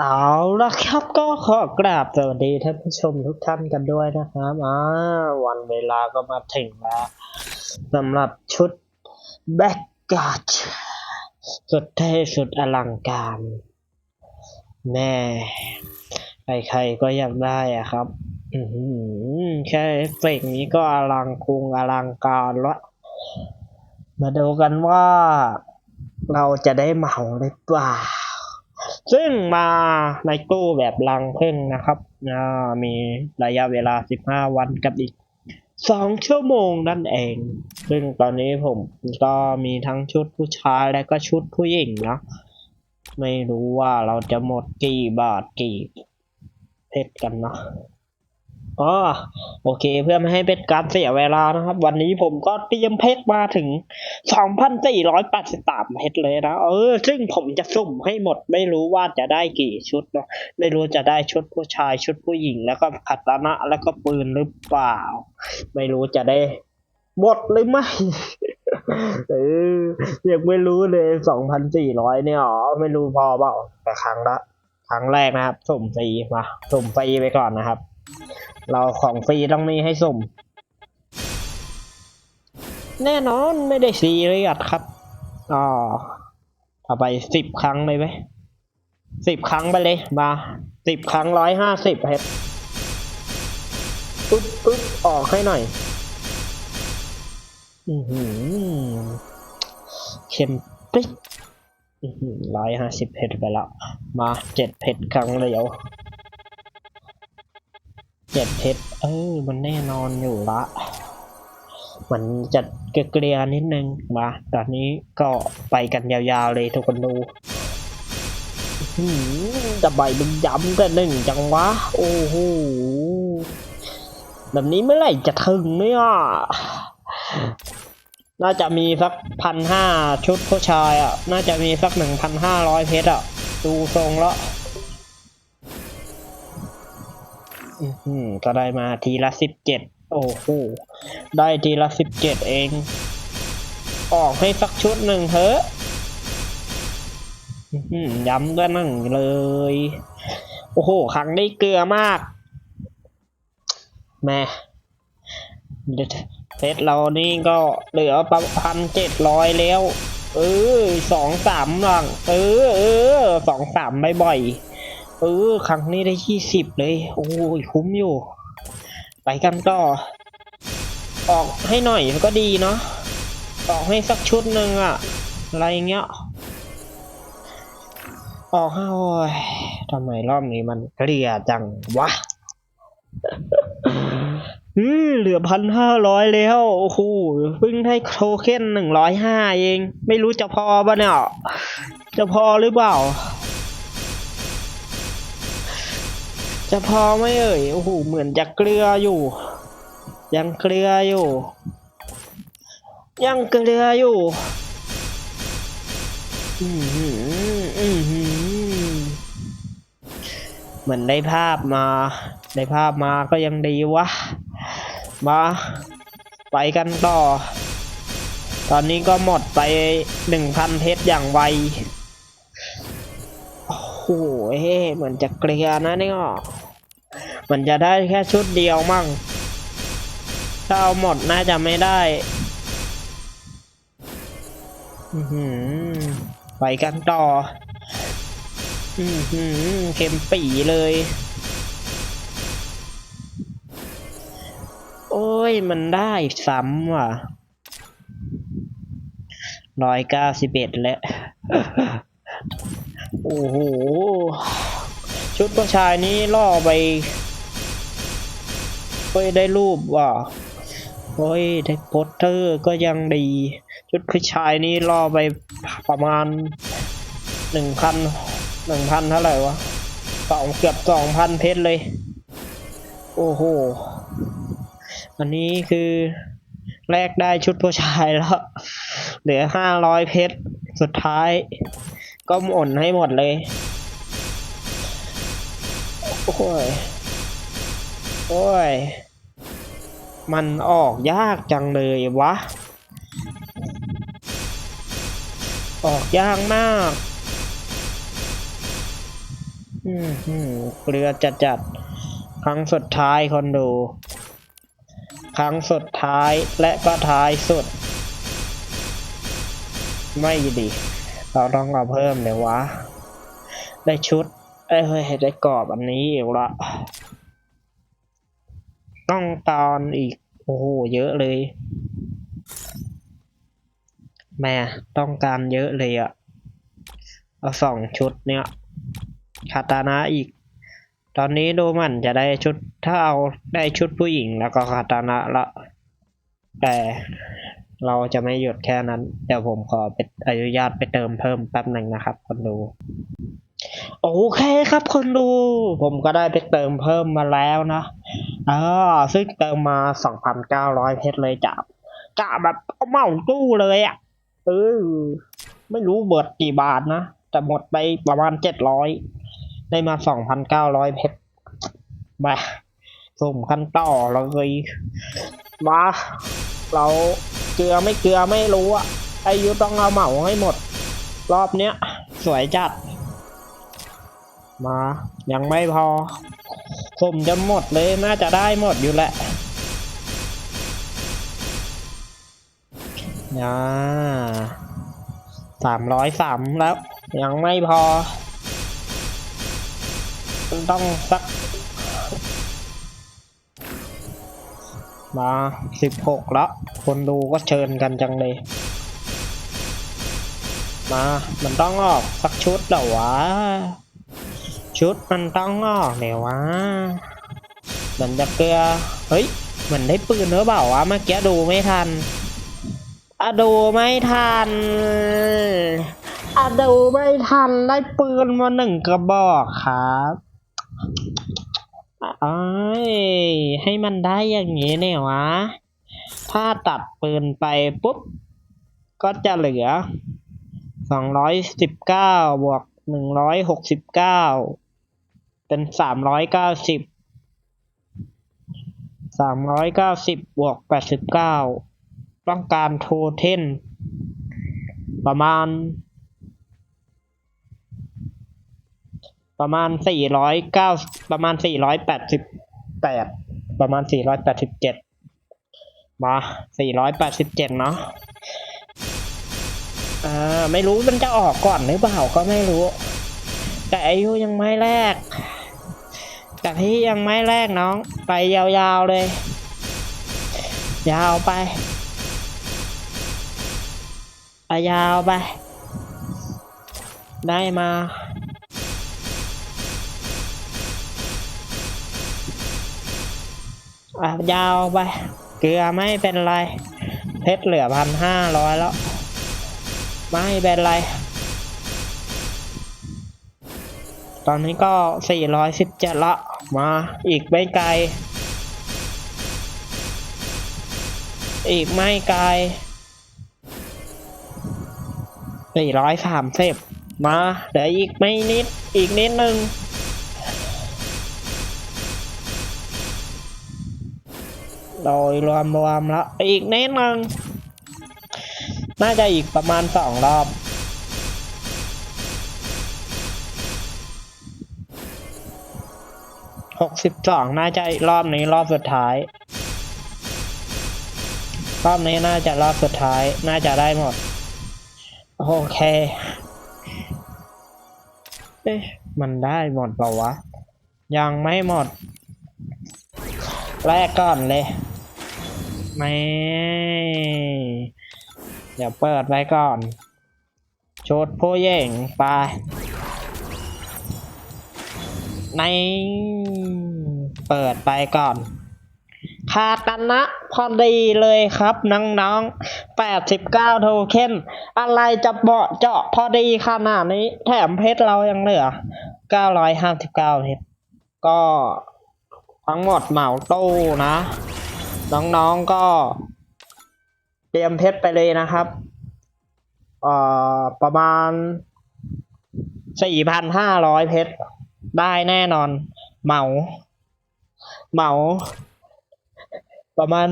เอาละครับก็ขอกราบสวัสดีท่านผู้ชมทุกท่านกันด้วยนะครับอ่าวันเวลาก็มาถึงแล้วสำหรับชุดแบ็กการ์ดสุดเท่สุดอลังการแม่ใครๆก็อยากได้อะครับแค่เอฟเฟกต์นี้ก็อลังคุงอลังการละมาดูกันว่าเราจะได้เหมาหรือเปล่า ซึ่งมาในตู้แบบลังพึ่งนะครับมีระยะเวลา 15 วันกับอีก 2 ชั่วโมงนั่นเอง ซึ่งตอนนี้ผมก็มีทั้งชุดผู้ชายและก็ชุดผู้หญิงนะไม่รู้ว่าเราจะหมดกี่บาทกี่เพชรกันนะ อ๋อโอเค เพื่อไม่ให้เป็นการเสียเวลานะครับ วันนี้ผมก็เตรียมเพชรมาถึง2,483เพชรเลยนะ เออ ซึ่งผมจะสุ่มให้หมดไม่รู้ว่าจะได้กี่ชุดเนาะไม่รู้จะได้ชุดผู้ชายชุดผู้หญิงแล้วก็ขัตนะแล้วก็ปืนหรือเปล่า ไม่รู้จะได้หมดหรือไม่เออยังไม่รู้เลยสองพันสี่ร้อยเนี่ยอ๋อไม่รู้พอเปล่าแต่ครั้งละครั้งแรกนะครับสุ่มฟรีมาสุ่มฟรีไปก่อนนะครับ เราของฟรีต้องมีให้สุ่ม แน่นอนไม่ได้ซีเรียสครับอ๋อเอาไปสิบครั้งเลยไหมสิบครั้งไปเลยมาสิบครั้งร้อยห้าสิบครับปึ๊บปึ๊บออกให้หน่อย อือหือเค็มปิ๊กร้อยห้าสิบเพชรไปแล้ว มาเจ็ดเพชรครั้งเดียว เจ็ดเพชรเออมันแน่นอนอยู่ละ มันจะเกลียนิดนึงมาตอนนี้ก็ไปกันยาวๆเลยทุกคนดูหือจะใบมึงย้ำกันหนึ่งจังวะ โอ้โหแบบนี้เมื่อไหร่จะถึงเนี่ยน่าจะมีสักพันห้าชุดผู้ชายอะ น่าจะมีสักหนึ่งพันห้าร้อยเพชรอะ ดูทรงแล้ว ก็ได้มาทีละสิบเจ็ดโอ้โห ได้ทีละสิบเจ็ดเอง ออกให้สักชุดหนึ่งเถอะอื้อหือย้ำก็นั่งเลย โอ้โห ครั้งนี้เกลือมาก แม่เพชรเรานี่ก็เหลือประพันเจ็ดร้อยแล้ว เออสองสามหลัง เออเออสองสามบ่อยๆ เออ ครั้งนี้ได้ยี่สิบเลย โอ้ยคุ้มอยู่ ไปกันต่อ ออกให้หน่อยก็ดีเนาะออกให้สักชุดหนึ่งอะอะไรเงี้ย ออกให้โอ้ยทำไมรอบนี้มันเกลียจังวะอืมเหลือพันห้าร้อยแล้ว โอ้โหเพิ่งได้โทเค็นหนึ่งร้อยห้าเอง ไม่รู้จะพอปะเนี่ย จะพอหรือเปล่า จะพอไหมเอ่ย โอ้โห เหมือนจะเกลืออยู่ ยังเกลืออยู่ ยังเกลืออยู่ อือหืออือหือเหมือนได้ภาพมา ได้ภาพมาก็ยังดีวะ มาไปกันต่อ ตอนนี้ก็หมดไปหนึ่งพันเพชรอย่างไวโอ้โหเหมือนจะเกลียนะเนี่ย มันจะได้แค่ชุดเดียวมั่ง ถ้าเอาหมดน่าจะไม่ได้ อือไปกันต่อ อือเข็มปีเลย โอ้ย มันได้ซ้ำว่ะร้อยเก้าสิบเอ็ดแล้ว โอ้โห ชุดผู้ชายนี้ล่อไป ฮ้ยได้รูปว่ะโอ้ยได้โปสเตอร์ก็ยังดี ชุดผู้ชายนี้ล่อไปประมาณหนึ่งพันหนึ่งพันเท่าไหร่วะสองเกือบสองพันเพชรเลย โอ้โห อันนี้คือแลกได้ชุดผู้ชายแล้ว เหลือห้าร้อยเพชร สุดท้าย ก็หมดให้หมดเลย โอ้ย โอ้ย มันออกยากจังเลยวะ ออกยากมากอืมเกลือจัดจัดๆครั้งสุดท้ายคนดู ครั้งสุดท้ายและก็ท้ายสุด ไม่ดี เราต้องเอาเพิ่มเลยวะ ได้ชุด เอ้ยเฮ้ยได้กรอบอันนี้อีกละ ต้องตอนอีก โอ้โห เยอะเลย แม่ต้องการเยอะเลยอะเอาสองชุดเนี่ยคาตานะอีก ตอนนี้ดูมันจะได้ชุดถ้าเอาได้ชุดผู้หญิงแล้วก็คาตานะละ แต่เราจะไม่หยุดแค่นั้น เดี๋ยวผมขอไปอนุญาตไปเติมเพิ่มแป๊บหนึ่งนะครับ คนดูโอเคครับคนดู ผมก็ได้ไปเติมเพิ่มมาแล้วนะ อ่าซึ่งเติมมา2,900เพชรเลยจ้ะจ้ะแบบเอาเมาตู้เลยอะ่ะเออไม่รู้เบิดกี่บาทนะ แต่หมดไปประมาณ700ได้มา2,900เพชรมาสุ่มขั้นต่อเราเลยมาเราเกลือไม่เกลือไม่รู้อะไอายุต้องเอาเหมาให้หมด รอบเนี้ย สวยจัด มา ยังไม่พอ สุ่มจะหมดเลยน่าจะได้หมดอยู่แหละนะสามร้อยสามแล้ว ยังไม่พอ ต้องสักมาสิบหกแล้ว คนดูก็เชิญกันจังเลย มา มันต้องออกสักชุดเหรอวะ ชุดมันต้องออกเนี่ยวะมันจะเกลือ เฮ้ยเหมือนได้ปืนหรือเปล่าวะเมื่อกี้ดูไม่ทันอะดูไม่ทันอะดูไม่ทันได้ปืนมาหนึ่งกระบอกครับไอ้ยให้มันได้อย่างนี้เนี่ยวะ ถ้าตัดปืนไปปุ๊บ ก็จะเหลือสองร้อยสิบเก้าบวกหนึ่งร้อยหกสิบเก้า เป็นสามร้อยเก้าสิบสามร้อยเก้าสิบบวกแปดสิบเก้าต้องการโทเทนประมาณ ประมาณสี่ร้อยเก้าประมาณสี่ร้อยแปดสิบแปดประมาณสี่ร้อยแปดสิบเจ็ดมาสี่ร้อยแปดสิบเจ็ดเนาะอ่าไม่รู้มันจะออกก่อนหรือเปล่าก็ไม่รู้ แต่อายุยังไม่แรก แต่พี่ยังไม่แรกน้อง ไปยาวๆเลย ยาวไปไปยาวไป ได้มาอะยาวไป เกลือไม่เป็นไร เพชรเหลือพันห้าร้อยแล้ว ไม่เป็นไร ตอนนี้ก็417ละ มาอีกไม่ไกล อีกไม่ไกล430มาเดี๋ยวอีกไม่นิด อีกนิดนึงโดยรวมรวมแล้วอีกนิดนึงน่าจะอีกประมาณสองรอบ หกสิบสองน่าจะรอบนี้รอบสุดท้าย รอบนี้น่าจะรอบสุดท้าย น่าจะได้หมด โอเค เอ๊ะ มันได้หมดเปล่าวะ ยังไม่หมด แรกก่อนเลย ไม่ เดี๋ยวเปิดไว้ก่อน ชุดผู้หญิงไป ในเปิดไปก่อนคาตานะพอดีเลยครับน้องๆ 89 โทเค็น อะไรจะเบาะเจาะพอดีขนาดนี้ แถมเพชรเรายังเหลือ 959 เพชร ก็ทั้งหมดเหมาตู้นะ น้องๆก็ เตรียมเพชรไปเลยนะครับเอ่อประมาณ 4,500 เพชร ได้แน่นอน เหมาเหมาประมาณ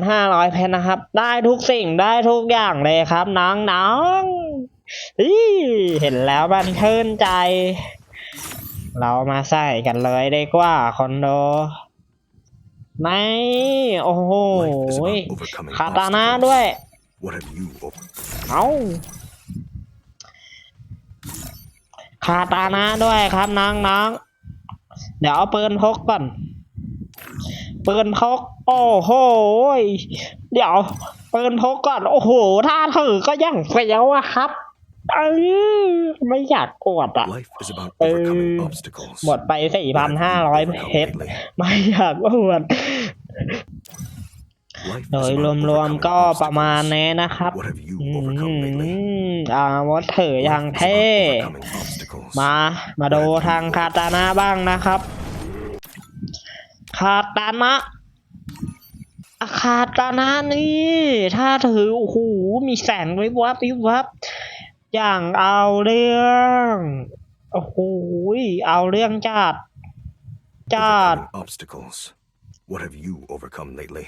4,500เพชรนะครับ ได้ทุกสิ่งได้ทุกอย่างเลยครับ น้องๆอีเห็นแล้วมันชื่นใจ เรามาใส่กันเลยดีกว่าคอนโดไม่โอ้โห Life is about overcoming คาตานะ obstacles. ด้วย What have you over? เอา คาตานะด้วยครับน้องน้องๆเดี๋ยวเอาปืนพกก่อนปืนพก โอ้โหยเดี๋ยวปืนพกก่อน โอ้โหถ้าถือก็ยังเฟี้ยวอะครับเออไม่อยากกดอะ Life is about เออ overcoming obstacles. หมดไปสี่พันห้าร้อยเพชรไม่อยากอวด Life โด is ย about รวม overcoming ๆก็ประมาณ obstacles. นี้นะครับ What have you อื overcome lately? มอ่าวดถืออย่าง Life is เท่ about overcoming obstacles. มา มาดูทางคาตานะบ้างนะครับ คาตานะอะคาตานะนี่ ถ้าถือ โอ้โห มีแสงวิบวับวิบวับ อย่างเอาเรื่อง โอ้โห เอาเรื่องจัดจัด Overcoming obstacles. What have you overcome lately?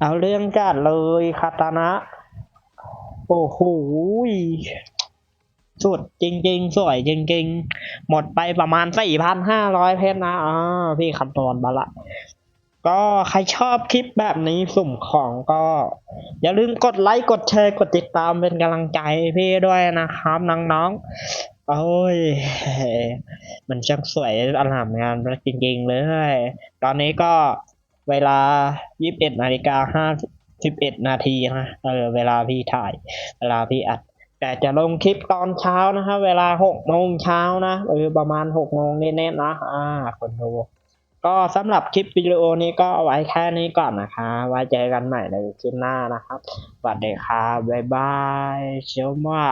เอาเรื่องจัดเลยคาตานะ โอ้โหสุดจริง ๆ สวยจริง ๆ หมดไปประมาณสี่พันห้าร้อยเพชรนะอ่าพี่คำนวณมาละ ก็ใครชอบคลิปแบบนี้สุ่มของก็ อย่าลืมกดไลค์ กดแชร์ กดติดตามเป็นกำลังใจพี่ด้วยนะครับน้องๆ โอ้ย มันช่างสวยอลามงานจริง ๆ เลย ตอนนี้ก็ เวลา 21นาฬิกาห้าสิบเอ็ดนาทีนะเออเวลาพี่ถ่าย เวลาพี่อัด แต่จะลงคลิปตอนเช้านะฮะเวลาหกโมงเช้านะเออประมาณหกโมงเน่ๆนะอ่าคนดูก็สำหรับคลิปวิดีโอนี้ก็เอาไว้แค่นี้ก่อนนะคะไว้เจอกันใหม่ในคลิปหน้านะครับสวัสดีครับบ๊ายบายเชียวว่า